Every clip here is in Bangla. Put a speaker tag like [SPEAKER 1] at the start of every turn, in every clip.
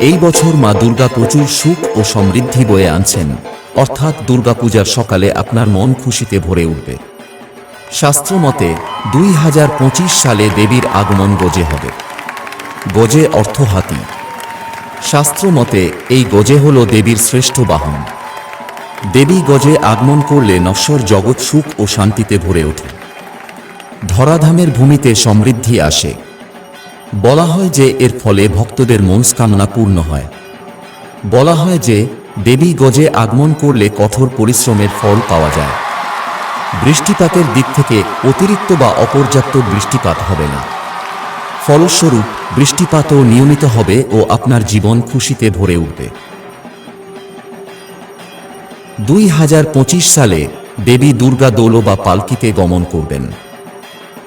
[SPEAKER 1] এই বছর মা দুর্গা প্রচুর সুখ ও সমৃদ্ধি বয়ে আনছেন। অর্থাৎ দুর্গাপূজার সকালে আপনার মন খুশিতে ভরে উঠবে। শাস্ত্রমতে দুই হাজার পঁচিশ সালে দেবীর আগমন গজে হবে। গজে অর্থ হাতি। শাস্ত্রমতে এই গজে হল দেবীর শ্রেষ্ঠ বাহন। দেবী গজে আগমন করলে নশ্বর জগৎ সুখ ও শান্তিতে ভরে ওঠে। ধরাধামের ভূমিতে সমৃদ্ধি আসে। বলা হয় যে এর ফলে ভক্তদের মনস্কামনা পূর্ণ হয়। বলা হয় যে দেবী গজে আগমন করলে কঠোর পরিশ্রমের ফল পাওয়া যায়। বৃষ্টিপাতের দিক থেকে অতিরিক্ত বা অপর্যাপ্ত বৃষ্টিপাত হবে না। ফলস্বরূপ, বৃষ্টিপাতও নিয়মিত হবে ও আপনার জীবন খুশিতে ভরে উঠবে। দুই হাজার পঁচিশ সালে দেবী দুর্গা দোল বা পালকিতে গমন করবেন।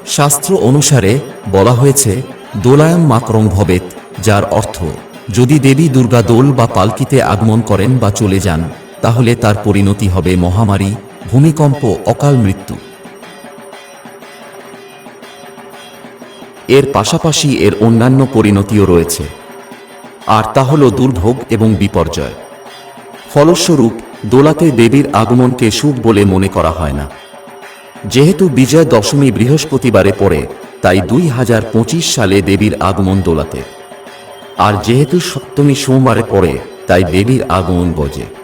[SPEAKER 1] শাস্ত্র অনুসারে বলা হয়েছে দোলায়ম মাকরং ভবেত, যার অর্থ, যদি দেবী দুর্গা দোল বা পালকিতে আগমন করেন বা চলে যান, তাহলে তার পরিণতি হবে মহামারী, ভূমিকম্প, অকাল মৃত্যু। এর পাশাপাশি এর অন্যান্য পরিণতিও রয়েছে। আর তা হল দুর্ভোগ এবং বিপর্যয়। ফলস্বরূপ, দোলাতে দেবীর আগমনকে শুভ বলে মনে করা হয় না। যেহেতু বিজয় দশমী বৃহস্পতিবারে পড়ে তাই দুই হাজার পঁচিশ সালে দেবীর আগমন দোলাতে। আর যেহেতু সপ্তমী সোমবারে পড়ে, তাই দেবীর আগমন গজে